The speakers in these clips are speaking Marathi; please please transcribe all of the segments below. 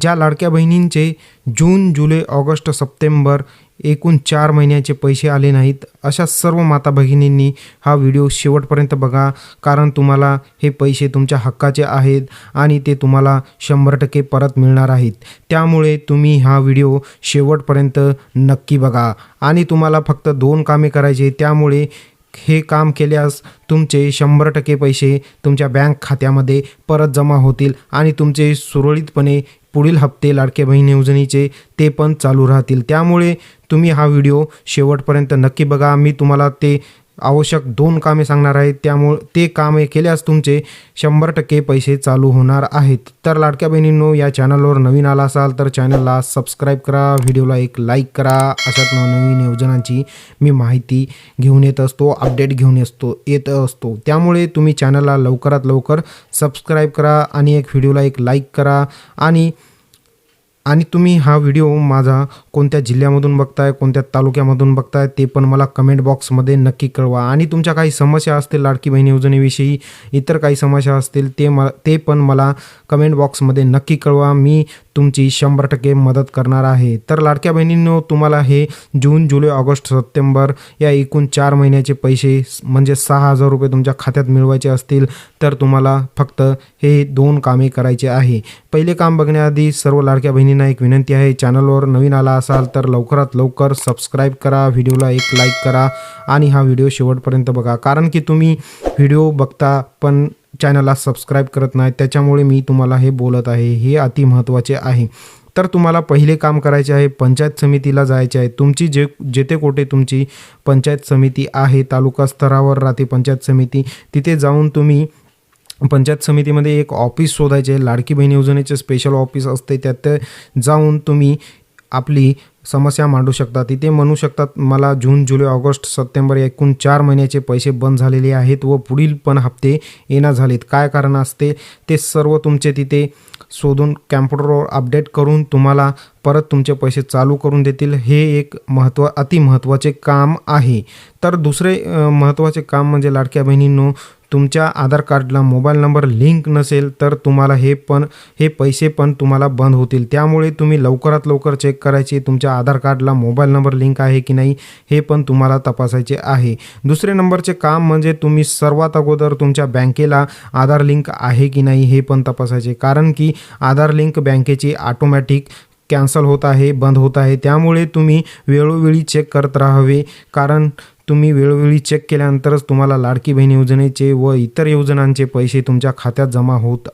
ज्या लाडक्या बहिणींचे जून जुलै ऑगस्ट सप्टेंबर एकूण चार महिन्याचे पैसे आले नाहीत अशा सर्व माता भगिनींनी हा व्हिडिओ शेवटपर्यंत बघा. कारण तुम्हाला हे पैसे तुमच्या हक्काचे आहेत आणि ते तुम्हाला शंभर टक्के परत मिळणार आहेत. त्यामुळे तुम्ही हा व्हिडिओ शेवटपर्यंत नक्की बघा. आणि तुम्हाला फक्त दोन कामे करायचे त्यामुळे हे काम केल्यास तुमचे शंभर टक्के पैसे तुमच्या बँक खात्यामध्ये परत जमा होतील आणि तुमचे सुरळीतपणे पुढील हप्ते लाडके बहीण योजनेचे ते पण चालू राहतील. त्यामुळे तुम्ही हा व्हिडिओ शेवटपर्यंत नक्की बघा. मी तुम्हाला ते आवश्यक दोन कामे सांगणार आहे त्यामुळे ते कामे केल्यास तुमचे शंभर टक्के पैसे चालू होणार आहेत. तर लाडक्या बहिणींनो या चॅनलवर नवीन आला असाल तर चॅनलला सबस्क्राईब करा व्हिडिओला एक लाईक करा. अशाच नवनवीन योजनांची मी माहिती घेऊन येत असतो अपडेट घेऊन असतो येत असतो. त्यामुळे तुम्ही चॅनलला लवकरात लवकर सबस्क्राईब करा आणि एक व्हिडिओला एक लाईक करा. आणि आणि तुम्ही हा व्हिडिओ माझा कोणत्या जिल्ह्यामधून बघताय कोणत्या तालुक्यामधून बघताय ते पण मला कमेंट बॉक्समध्ये नक्की कळवा. आणि तुमच्या काही समस्या असतील लाडकी बहीण योजनेविषयी इतर काही समस्या असतील ते म ते पण मला कमेंट बॉक्समध्ये नक्की कळवा. मी तुमची शंभर टक्के मदत करणार आहे. तर लाडक्या बहिणींनो तुम्हाला हे जून जुलै ऑगस्ट सप्टेंबर या एकूण चार महिन्याचे पैसे म्हणजे सहा हजार रुपये तुमच्या खात्यात मिळवायचे असतील तर तुम्हाला फक्त हे दोन कामे करायचे आहे. पहिले काम बघण्याआधी सर्व लाडक्या बहिणींना एक विनंती आहे चॅनलवर नवीन आला असाल तर लवकरात लवकर सबस्क्राईब करा व्हिडिओला एक लाईक करा आणि हा व्हिडिओ शेवटपर्यंत बघा. कारण की तुम्ही व्हिडिओ बघता पण चॅनलला सबस्क्राईब करत नाही त्याच्यामुळे मी तुम्हाला हे बोलत आहे हे अति महत्त्वाचे आहे. तर तुम्हाला पहिले काम करायचे आहे पंचायत समितीला जायचे आहे. तुमची जे जेथे कोठे तुमची पंचायत समिती आहे तालुका स्तरावर राहते पंचायत समिती तिथे जाऊन तुम्ही पंचायत समितीमध्ये एक ऑफिस शोधायचे लाडकी बहीण योजनेचे स्पेशल ऑफिस असते त्यात जाऊन तुम्ही आपली समस्या मांडू शकतात. तिथे म्हणू शकतात मला जून जुलै ऑगस्ट सप्टेंबर एकूण चार महिन्याचे पैसे बंद झालेले आहेत व पुढील पण हप्ते येणार झालेत. काय कारण असते ते सर्व तुमचे तिथे शोधून कॅम्प्युटरवर अपडेट करून तुम्हाला परत तुमचे पैसे चालू करून देतील. हे एक महत्त्व अति महत्त्वाचे काम आहे. तर दुसरे महत्त्वाचे काम म्हणजे लाडक्या बहिणींनो तुमच्या आधार कार्डला मोबाईल नंबर लिंक नसेल तर तुम्हाला हे पण हे पैसे पण तुम्हाला बंद होतील. त्यामुळे तुम्ही लवकरात लवकर चेक करायचे तुमच्या आधार कार्डला मोबाईल नंबर लिंक आहे की नाही हे पण तुम्हाला तपासायचे आहे. दुसरे नंबरचे काम म्हणजे तुम्ही सर्वात अगोदर तुमच्या बँकेला आधार लिंक आहे की नाही हे पण तपासायचे. कारण की आधार लिंक बँकेची ऑटोमॅटिक कॅन्सल होत आहे बंद होत आहे. त्यामुळे तुम्ही वेळोवेळी चेक करत राहावे. कारण तुम्ही वेळोवेळी चेक केल्यानंतरच तुम्हाला लाडकी बहीण योजनेचे व इतर योजनांचे पैसे तुमच्या खात्यात जमा होत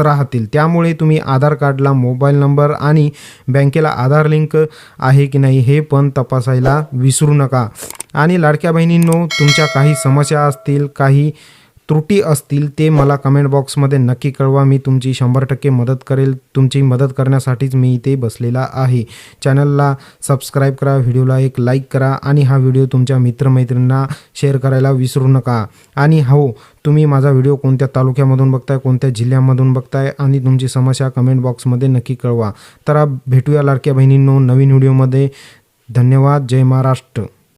राहतील. त्यामुळे तुम्ही आधार कार्डला मोबाईल नंबर आणि बँकेला आधार लिंक आहे की नाही हे पण तपासायला विसरू नका. आणि लाडक्या बहिणींनो तुमच्या काही समस्या असतील काही त्रुटी असतील ते मला कमेंट बॉक्समध्ये नक्की कळवा. मी तुमची शंभर टक्के मदत करेल. तुमची मदत करण्यासाठीच मी इथे बसलेला आहे. चॅनलला सबस्क्राईब करा व्हिडिओला एक लाईक करा आणि हा व्हिडिओ तुमच्या मित्रमैत्रिणींना शेअर करायला विसरू नका. आणि हो तुम्ही माझा व्हिडिओ कोणत्या तालुक्यामधून बघताय कोणत्या जिल्ह्यामधून बघताय आणि तुमची समस्या कमेंट बॉक्समध्ये नक्की कळवा. तर भेटूया लाडक्या बहिणींनो नवीन व्हिडिओमध्ये धन्यवाद. जय महाराष्ट्र.